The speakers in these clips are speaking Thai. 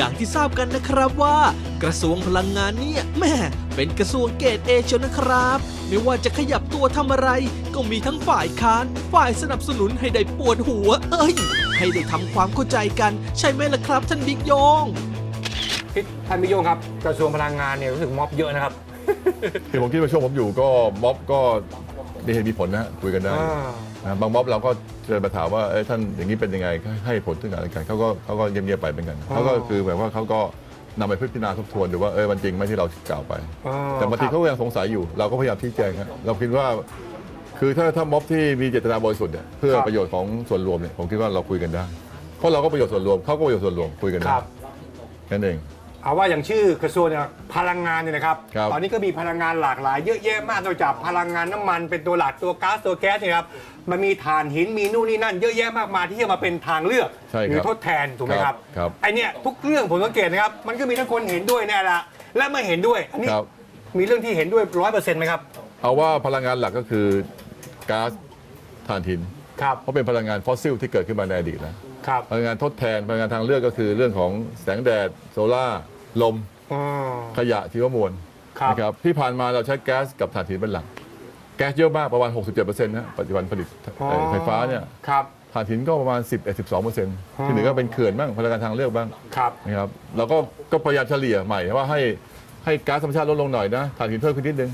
อย่างที่ทราบกันนะครับว่า กระทรวงพลังงานเนี่ยแม่เป็นกระทรวงเกรดเอเชียวนะครับ ไม่ว่าจะขยับตัวทำอะไร ก็มีทั้งฝ่ายค้าน ฝ่ายสนับสนุนให้ได้ปวดหัว เอ้ย ให้ได้ทำความเข้าใจกันใช่ไหมล่ะครับ ท่านบิ๊กโยงพี่ท่านพิโยงครับ กระทรวงพลังงานเนี่ยรู้สึกม็อบเยอะนะครับ คือผมคิดว่าช่วงผมอยู่ก็ม็อบก็ มีเหตุมีผลนะคุยกันได้อ่านะบางม็อบเราก็เจอมาถามว่าเอ้ยท่านอย่างนี้เป็นยังไงให้ผลถึงอะไรกันเขาก็เขาก็เงียบๆไปเหมือนกันเขาก็คือแบบว่าเขาก็นำไปพิจารณาทบทวนดูว่าเออมันจริงไหมที่เรากล่าวไป อ๋อแต่บางทีครับเขาก็ยังสงสัยอยู่เราก็พยายามชี้แจงครับเราคิดว่า คือถ้าถ้าม็อบที่มีเจตนาบริสุทธิ์เนี่ยเพื่อครับประโยชน์ของส่วนรวมเนี่ยผมคิดว่าเราคุยกันได้เพราะเราก็ประโยชน์ส่วนรวมเขาก็ประโยชน์ส่วนรวมคุยกันคได้รับแค่นั้นเอง เอาว่าอย่างชื่อกระทรวงเนี่ยพลังงานเนี่ยนะครับ ครับตอนนี้ก็มีพลังงานหลากหลาย เยอะแยะมากนอกจากพลังงานน้ำมันเป็นตัวหลักตัวก๊าซตัวแก๊สเนี่ยครับมันมีถ่านหินมีนู่นนี่นั่น เยอะแยะมากมายที่จะมาเป็นทางเลือกใช่ครับหรือทดแทนถูกไหมครับครับ ไอเนี่ยทุกเรื่องผมสังเกตนะครับมันก็มีทั้งคนเห็นด้วยแน่ละและไม่เห็นด้วยอันนี้ครับ มีเรื่องที่เห็นด้วยร้อยเปอร์เซ็นต์ไหมครับเอาว่าพลังงานหลักก็คือก๊าซถ่านหิน ครับ เพราะเป็นพลังงานฟอสซิลที่เกิดขึ้นมาในอดีตแล้ว ครับพลังงานทดแทนพลังงานทางเลือกก็คือเรื่องของแสงแดดโซล่าร์ลมอ๋อขยะชีวมวลครับ นะครับที่ผ่านมาเราใช้แก๊สกับถ่านหินเป็นหลัก แก๊สเยอะมากประมาณ 67%นะปัจจุบันผลิตเอ่อไฟฟ้าเนี่ยครับ ถ่านหินก็ประมาณ 10-12%ที่เหลือก็เป็นเขื่อนบ้างพลังงานทางเลือกบ้าง ครับ นะครับเราก็ก็พยายามเฉลี่ยใหม่ว่าให้ให้ก๊าซธรรมชาติลดลงหน่อยนะถ่านหินเพิ่มขึ้นนิดนึง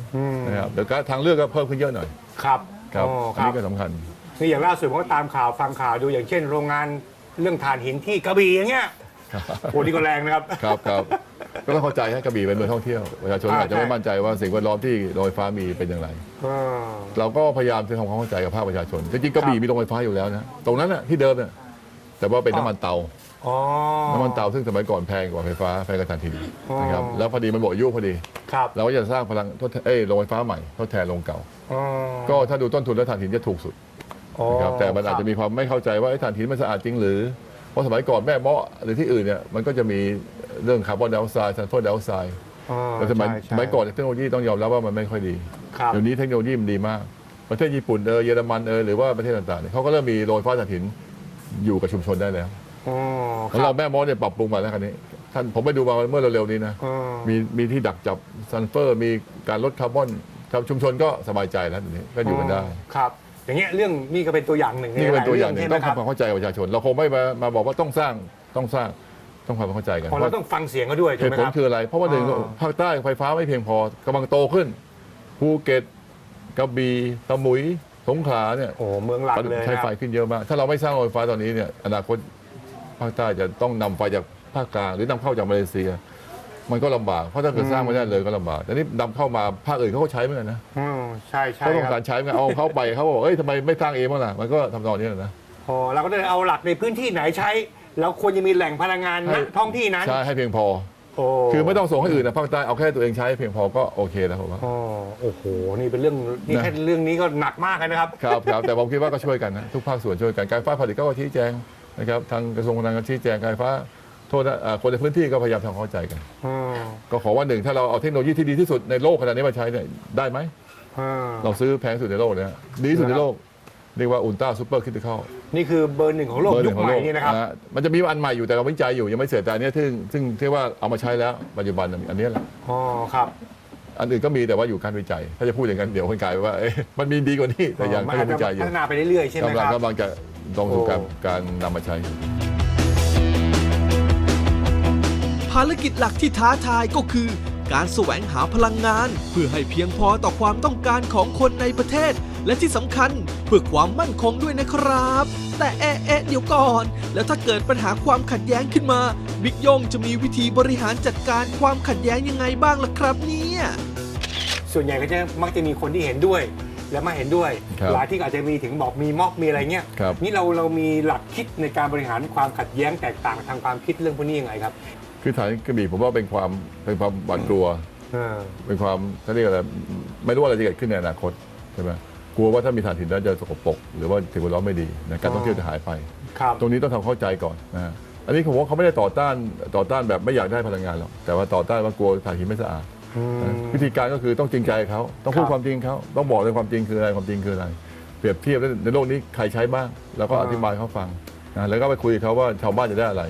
นะครับเดี๋ยวก๊าซทางเลือกก็เพิ่มขึ้นเยอะหน่อยครับครับอ๋ออัคนรับนี้ก็สำคัญ นี่อย่างล่าสุดผมก็ตามข่าวฟังข่าวดูอย่างเช่น โรงงาน เรื่องถ่านหินที่กระบี่อย่างเงี้ยโหนี่ก็แรงนะครับ ครับครับก็ต้องเข้าใจให้กระบี่เป็นเมืองท่องเที่ยวประชาชนอ่าอาจจะไม่ใช่มั่นใจว่าสิ่งแวดล้อมที่โรงไฟฟ้ามีเป็นอย่างไรอ่าเราก็พยายามจะทำความเข้าใจกับภาคประชาชนจริงๆกระบี่มีโรงไฟฟ้าอยู่แล้วนะตรงนั้นน่ะที่เดิมน่ะแต่ว่าเป็นน้ำมันเตาอ๋อน้ำมันเตาซึ่งสมัยก่อนแพงกว่าไฟฟ้าแพงกว่าถ่านหินอ๋อนะครับแล้วพอดีมันหมดอายุพอดีครับเราก็จะสร้างพลังทดแทนเอ้ยโรงไฟฟ้าใหม่ทดแทนโรงเก่าอ๋อก็ถ้าดูต้นทุนแล้วถ่านหินจะถูกสุดอ๋อ นะครับแต่มันอาจจะมีความไม่เข้าใจว่าไอ้ถ่านหินมันสะอาดจริงหรือ เพราะสมัยก่อนแม่เมาะหรือที่อื่นเนี่ยมันก็จะมีเรื่องคาร์บอนไดออกไซด์ซัลเฟอร์ไดออกไซด์อ๋อแต่สมัยใช่สใช่มัยก่อนเทคโนโลยีต้องยอมรับว่ามันไม่ค่อยดีครับเดี๋ยวนี้เทคโนโลยีมันดีมาก ประเทศญี่ปุ่นเออเยอรมันเออหรือว่าประเทศต่างๆเนี่ยเขาก็เริ่มมีโรงไฟฟ้าถ่านหินอยู่กับชุมชนได้แล้วอ๋อคแล้วรัเราบแม่มอสเนี่ยปรับปรุงมาแล้วคันนี้ท่านผมไปดูมาเมื่อเร็วๆนี้นะอ๋อมีมีที่ดักจับซัลเฟอร์ มีการลดคาร์บอนชาวชุมชนก็สบายใจแล้วทีนี้ก็อยู่กันได้ครับ อย่างเงี้ยเรื่องนี่ก็เป็นตัวอย่างหนึ่งนี่ก็เป็นตัวอย่างหนึ่งใช่ไหมต้องครับทำความเข้าใจกับประชาชน เราคงไม่มามาบอกว่าต้องสร้างต้องสร้างต้องความเข้าใจกันพอเราต้องฟังเสียงเขาด้วยเหถูกไหมตุผคลรับคืออะไร เพราะว่าหนึ่งอ๋อภาคใต้ไฟฟ้าไม่เพียงพอกำลังโตขึ้นภูเก็ตกระบี่สมุยสงขลาเนี่ยโอ้โหเมืองหลักเลยใช้นะคไฟรับขึ้นเยอะมาก ถ้าเราไม่สร้างโรงไฟฟ้าตอนนี้เนี่ยอนาคตภาคใต้จะต้องนำไฟจากภาคกลางหรือนำเข้าจากมาเลเซีย มันก็ลำบากเพราะถ้าเกิดสร้างไม่ได้เลยก็ลำบากแต่นี่นำเข้ามาภาคอื่นเขาก็ใช้เหมือนกันนะอืมใช่ใช่เขาต้องคการัรบใช้เหมือนกันเอาเขาไปเขาบอกเอ้ยทำไมไม่สร้างเองบ้างล่ะมันก็ทำนองนี้แหละนะ พอเราก็ได้เอาหลักในพื้นที่ไหนใช้ แล้วควรจะมีแหล่งพลังงานให้ณท้องที่นั้นใช่ให้เพียงพอ โอ้คือไม่ต้องส่งให้อื่นนะภาคใต้เอาแค่ตัวเองใช้เพียงพอก็โอเคแล้วผมว่า อ๋อโอ้โหนี่เป็นเรื่องนี่นะ แค่เรื่องนี้ก็หนักมากเลยนะครับ ครับครับแต่ผมคิดว่าก็ช่วยกันนะทุกภาคส่วนช่วยกันการไฟฟ้าผลิตก็ชี้แจงนะครับทางกระทรวงพลังงานชี้แจงการไฟฟ้า โทษนะอ่าคนในพื้นที่ก็พยายามทำความเข้าใจกัน อืมก็ขอว่าหนึ่งถ้าเราเอาเทคโนโลยีที่ดีที่สุดในโลกขนาดนี้มาใช้เนี่ยได้ไหม อืมเราซื้อแพงที่สุดในโลกนะฮะดีที่สุดในโลก เรียกว่าอุลตร้าซูเปอร์คริติคอลนี่คือเบอร์หนึ่งของโลกเบอร์หยุนึ่คงของใหโลม่กนี่นะครับ ฮมันจะมีอันใหม่อยู่แต่เราวิจัยอยู่ยังไม่เสร็จแต่อันเนี้ยซึ่งซึ่งที่ว่าเอามาใช้แล้วปัจจุบันน่ะอันเนี้ยแหละ อ๋อครับ อันอื่นก็มีแต่ว่าอยู่การวิจัย ถ้าจะพูดอย่างนั้นเดี๋ยวคนกลายว่าเอ๊ะมันมีดีกว่านี้แต่ยังมัก็อายัจงจะวิจัยอยู่พัฒนาไปเรื่อยๆใช่ไหมกำลัคงรับ กำลังจะลงสู่การโอ้การนำมาใช้ารกิจหลักที่ท้าทายก็คือ การแสวงหาพลังงาน เพื่อให้เพียงพอต่อความต้องการของคนในประเทศ และที่สำคัญเพื่อความมั่นคงด้วยนะครับ แต่เอ๊ะเอ๊ะเดี๋ยวก่อน แล้วถ้าเกิดปัญหาความขัดแย้งขึ้นมา บิ๊กโยงจะมีวิธีบริหารจัดการความขัดแย้งยังไงบ้างล่ะครับเนี่ยส่วนใหญ่ก็จะมักจะมีคนที่เห็นด้วยและไม่เห็นด้วยครับหลายที่อาจจะมีถึงบอกมีม็อบมีอะไรเงี้ยครับนี่เราเรามีหลักคิดในการบริหารความขัดแย้งแตกต่างทางความคิดเรื่องพวกนี้ยังไงครับ คือฐานกระบี่ผมว่าเป็นความเป็นความหวาดกลัว อ่า เป็นความเขาเรียกอะไรไม่รู้ว่าอะไรจะเกิดขึ้นในอนาคตใช่ไหมกลัวว่าถ้ามีถ่านหินแล้วจะสกปรกหรือว่าสิ่งแวดล้อมไม่ดีนะการท่องเที่ยวจะหายไป ครับ ตรงนี้ต้องทำเข้าใจก่อนนะฮะอันนี้ผมว่าเขาไม่ได้ต่อต้านต่อต้านแบบไม่อยากได้พลังงานหรอกแต่ว่าต่อต้านว่ากลัวถ่านหินไม่สะอาดอืมนะวิธีการก็คือต้องจริงใจเขาต้องพูดครับ ความจริงเขาต้องบอกเลยความจริงคืออะไรความจริงคืออะไร เปรียบเทียบในโลกนี้ใครใช้บ้าง แล้วก็อ่าอธิบายเขาฟังนะแล้วก็ไปคุยกับเขาว่าชาวบ้านจะได้อะไร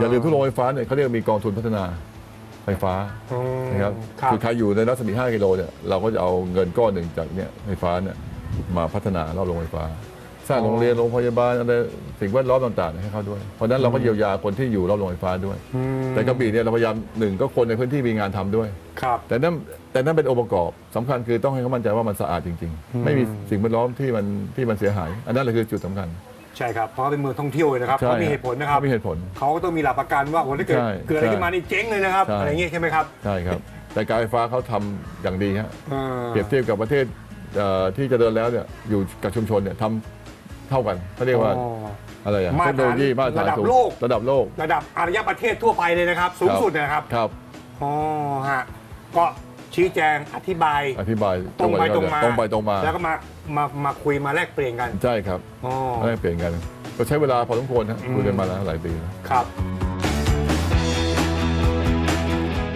อย่าลืมทุกโรงไฟฟ้าเนี่ยเขาเรียกมีกองทุนพัฒนาไฟฟ้าอืมนะครับครับ คือใครอยู่ในรัศมี 5 กิโลเนี่ยเราก็จะเอาเงินก้อนหนึ่งจากเนี่ยไฟฟ้าเนี่ยมาพัฒนารอบโรงไฟฟ้า สร้างโรงเรียนโรงพยาบาลอะไรสิ่งแวดล้อมต่างๆให้เขาด้วย เพราะฉะนั้นเราก็เยียวยาคนที่อยู่รอบโรงไฟฟ้าด้วย อืมแต่กระบี่เนี่ยเราพยายามหนึ่งก็คนในพื้นที่มีงานทำด้วย ครับ แต่นั่นแต่นั่นเป็นองค์ประกอบสำคัญคือต้องให้เขามั่นใจว่ามันสะอาดจริง ๆ ไม่มีสิ่งแวดล้อมที่มันที่มันเสียหาย อันนั้นแหละคือจุดสำคัญ ใช่ครับเพราะว่าเป็นเมืองท่องเที่ยวเลยนะครับใช่เขามีเหตุผลนะครับเขามีเหตุผลเขาก็ต้องมีหลักประกันว่าโอ้ถ้าเกิดใช่เกิดอะไรใช่ขึ้นมานี่เจ๊งเลยนะครับใช่ อะไรอย่างเงี้ยใช่ไหมครับใช่ครับ แต่การไฟฟ้าเขาทำอย่างดีฮะอ่า เปรียบเทียบกับประเทศเอ่อที่เจะเดินแล้วเนี่ยอยู่กับชุมชนเนี่ยทำเท่ากันเขาเรียกว่าอ๋ออะไรอะมาตรฐานเทคโนโลยีมาตรฐานระดับสูงโลก ระดับโลกระดับอารยประเทศทั่วไปเลยนะครับ สูงสุดนะครับครับ อ๋อฮะก็ ชี้แจงอธิบาย อธิบายตรงไปตรงมาตรงไปตรงมา แล้วก็มามามาคุยมาแลกเปลี่ยนกัน ใช่ครับอ๋อไม่ได้เปลี่ยนกัน ก็ใช้เวลาพอสมควรฮะคุยกันมาแล้วหลายปีแล้วครับ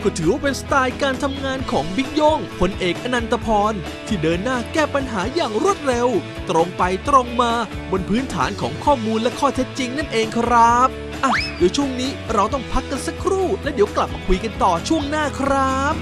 ก็ถือว่าเป็นสไตล์การทำงานของบิ๊กโย่งพลเอกอนันตพร ที่เดินหน้าแก้ปัญหาอย่างรวดเร็ว ตรงไปตรงมาบนพื้นฐานของข้อมูลและข้อเท็จจริงนั่นเองครับอะเดี๋ยวช่วงนี้เราต้องพักกันสักครู่ และเดี๋ยวกลับมาคุยกันต่อช่วงหน้าครับ